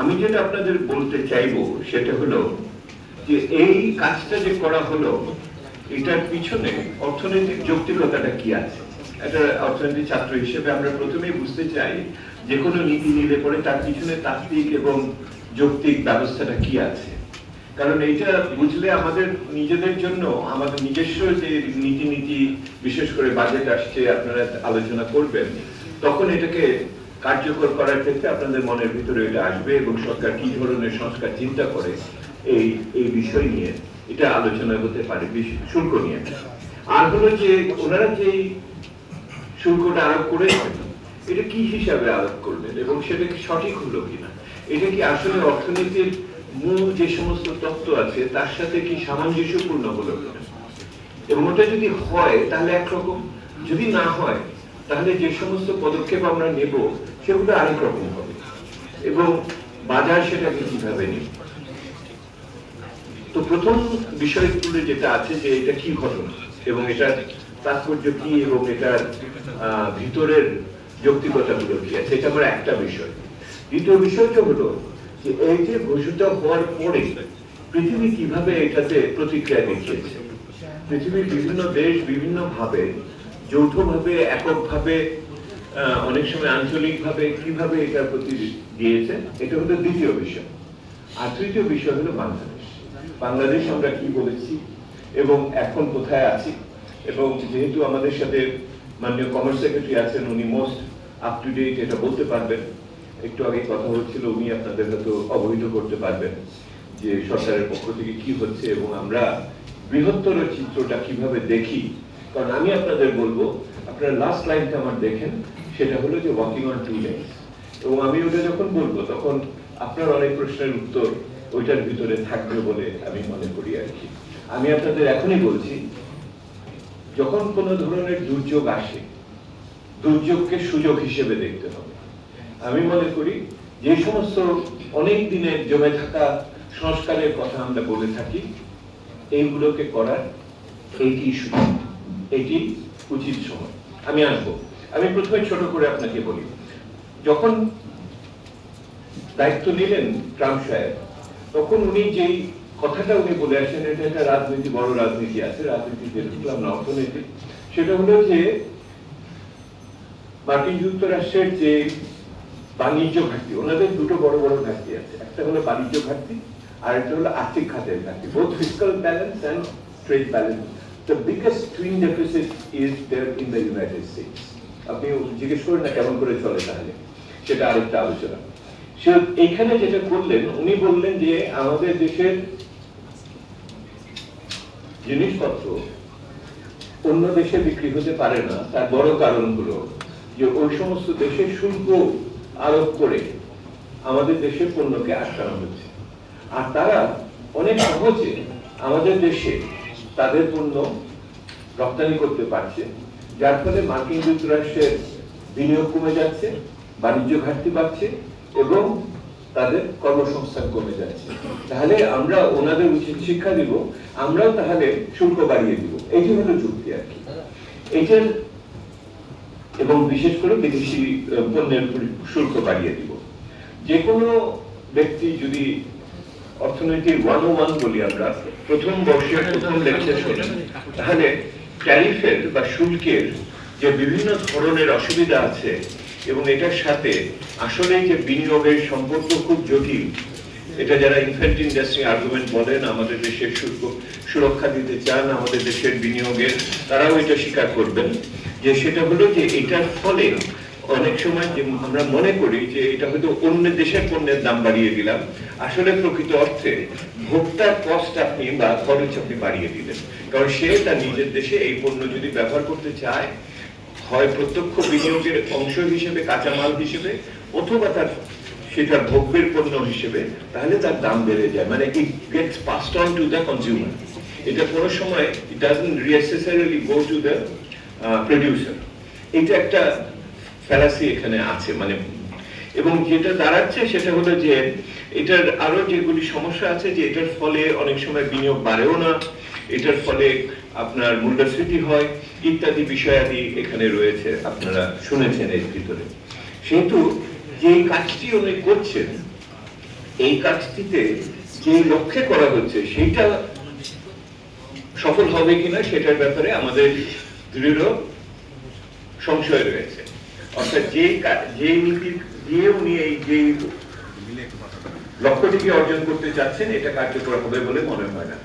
আমি যেটা আপনাদের বলতে চাইব সেটা হলো যে এই কাজটা যে করা হলো, এটার পিছনে অর্থনৈতিক যৌক্তিকতাটা কি আছে? একটা অর্থনৈতিক ছাত্র হিসেবে আমরা প্রথমেই বুঝতে চাই যে কোনো নীতি নিলে পরে তার পিছনে তাত্ত্বিক এবং যৌক্তিক ব্যবস্থাটা কি আছে? কারণ এইটা বুঝলে আমাদের নিজেদের জন্য, আমাদের নিজস্ব যে নীতি নীতি বিশেষ করে বাজেট আসছে, আপনারা আলোচনা করবেন, তখন এটাকে কার্যকর করার ক্ষেত্রে আপনাদের মনের ভিতরে এটা আসবে এবং সরকার কি ধরনের সংস্কার চিন্তা করে এই এই বিষয় নিয়ে এটা আলোচনা হতে পারে শুল্ক নিয়ে। আর হলো যে ওনারা যে শুল্কটা আরোপ করেছেন, এটা কি হিসাবে আরোপ করলেন এবং সেটা কি সঠিক হলো কিনা? এটা কি আসলে অর্থনীতির মূল যে সমস্ত তত্ত্ব আছে, তার সাথে কি সামঞ্জস্যপূর্ণ হলো কিনা? এবং ওটা যদি হয় তাহলে একরকম, যদি না হয় তাহলে যে সমস্ত পদক্ষেপ আমরা নেব, সেগুলো আরেক রকম হবে। এবং বাজার সেটাকে কীভাবে নেবে? তো প্রথম বিষয়গুলো যেটা আছে যে এটা কি ঘটনা এবং এটার তাৎপর্য কি এবং এটার ভিতরের যৌক্তিকতাগুলো কি আছে, এটা আমার একটা বিষয়। দ্বিতীয় বিষয়টা হলো যে এই যে ঘোষিত হওয়ার পরে পৃথিবী কীভাবে এটাতে প্রতিক্রিয়া দেখিয়েছে? পৃথিবীর বিভিন্ন দেশ বিভিন্ন ভাবে যৌথভাবে, এককভাবে অনেক সময় আঞ্চলিকভাবে কীভাবে এটার প্রতি দিয়েছে এটা হলো দ্বিতীয় বিষয়। আর তৃতীয় বিষয় হলো বাংলাদেশ। বাংলাদেশ আমরা কি বলেছি এবং এখন কোথায় আছি? এবং যেহেতু আমাদের সাথে মাননীয় কমার্স সেক্রেটারি আছেন, উনি মোস্ট আপ টু ডেট এটা বলতে পারবেন। একটু আগে কথা হচ্ছিল, উনি আপনাদের হয়তো অবহিত করতে পারবেন যে সরকারের পক্ষ থেকে কি হচ্ছে এবং আমরা বৃহত্তর চিত্রটা কীভাবে দেখি কারণ আমি আপনাদের বলব, আপনারা লাস্ট লাইনটা আমার দেখেন, সেটা হলো যে ওয়াকিং অন টু লেগস এবং আমি ওটা যখন বলব, তখন আপনার অনেক প্রশ্নের উত্তর ওইটার ভিতরে থাকবে বলে আমি মনে করি আর কি। আমি আপনাদের এখনই বলছি, যখন কোনো ধরনের দুর্যোগ আসে, দুর্যোগকে সুযোগ হিসেবে দেখতে হবে। আমি মনে করি, যে সমস্ত অনেক দিনের জমে থাকা সংস্কারের কথা আমরা বলে থাকি, এইগুলোকে করার এইটি সুযোগ। এটি উচিত সময়। আমি আসব। আমি প্রথমে ছোট করে আপনাকে বলি, যখন দায়িত্ব নিলেন ট্রাম্প সাহেব, তখন উনি যেই কথাটা উনি বলে আসেন, এটা একটা রাজনীতি, বড় রাজনীতি আছে, রাজনীতি দেখলাম না অর্থনীতি সেটা হলো যে মার্কিন যুক্তরাষ্ট্রের যে বাণিজ্য ঘাটতি, ওনাদের দুটো বড় বড় ঘাটতি আছে। একটা হলো বাণিজ্য ঘাটতি, আর একটা হলো আর্থিক খাতের ঘাটতি। Both physical balance and trade balance the biggest twin deficit is there in the United States আপনি জিজ্ঞেস করেন না কেমন করে চলে তাহলে? সেটা আরেকটা আলোচনা। সে এইখানে যেটা করলেন, উনি বললেন যে আমাদের দেশের জিনিসপত্র অন্য দেশে বিক্রি হতে পারে না, তার বড় কারণ হলো যে ওই সমস্ত দেশে শুল্ক আরোপ করে আমাদের দেশের পণ্যকে আটকানো হচ্ছে। আর তারা অনেক সহজে আমাদের দেশে তাদের পণ্য রপ্তানি করতে পারছে। যার ফলে মার্কিন যুক্তরাষ্ট্রের বিনিয়োগ কমে যাচ্ছে, বাণিজ্য ঘাটতি বাড়ছে এবং তাদের কর্মসংস্থান কমে যাচ্ছে। তাহলে আমরা ওনাদের উচিত শিক্ষা দিব, আমরাও তাহলে শুল্ক বাড়িয়ে দিব। যে হলো যুক্তি আর কি। এইটার এবং বিশেষ করে বিদেশি পণ্যের শুল্ক বাড়িয়ে দিব। যে কোনো ব্যক্তি যদি অর্থনৈতিক ওয়ান ও ওয়ান বলি আমরা, প্রথম বর্ষের প্রথম লেকচার শোনেন। তাহলে ট্যারিফের বা শুল্কের যে বিভিন্ন ধরনের অসুবিধা আছে, এবং এটার সাথে আসলে যে বিনিয়োগের সম্পর্ক খুব জটিল, এটা যারা ইনফ্যান্ট ইন্ডাস্ট্রি আর্গুমেন্ট বলেন, আমাদের দেশের শুল্ক সুরক্ষা দিতে চান, আমাদের দেশের বিনিয়োগের, তারাও এটা স্বীকার করবেন। যে সেটা হলো যে এটার ফলে অনেক সময় যে আমরা মনে করি যে এটা হয়তো অন্য দেশের পণ্যের দাম বাড়িয়ে দিলাম, আসলে প্রকৃত অর্থে ভোক্তার কষ্ট আপনি বা খরচ আপনি বাড়িয়ে দিলেন। কারণ সে তার নিজের দেশে এই পণ্য যদি ব্যবহার করতে চায়, হয় প্রত্যক্ষ বিনিয়োগের অংশ হিসেবে, কাঁচামাল হিসেবে, অথবা তার সেটা ভোগ্যের পণ্য হিসেবে, তাহলে তার দাম বেড়ে যায়। মানে it gets passed on to the consumer এটা কোনো সময় it doesn't necessarily go to the producer এটা একটা ফ্যালাসি এখানে আছে মানে এবং যেটা দাঁড়াচ্ছে সেটা হলো যে, এটার আরও যেগুলি সমস্যা আছে যে, এটার ফলে অনেক সময় বিনিয়োগ বাড়েও না, এটার ফলে আপনার মূল্যস্ফীতি হয়, ইত্যাদি বিষয়াদি এখানে রয়েছে, আপনারা শুনেছেন এর ভিতরে। সেহেতু যে কাজটি উনি করছেন, এই কাজটিতে যে লক্ষ্যে করা হচ্ছে, সেইটা সফল হবে কিনা, সেটার ব্যাপারে আমাদের দৃঢ় সংশয় রয়েছে। অর্থাৎ যে কা- যে নীতি দিয়ে উনি এই যে লক্ষ্যটিকে অর্জন করতে চাচ্ছেন, এটা কার্যকর হবে বলে মনে হয় না।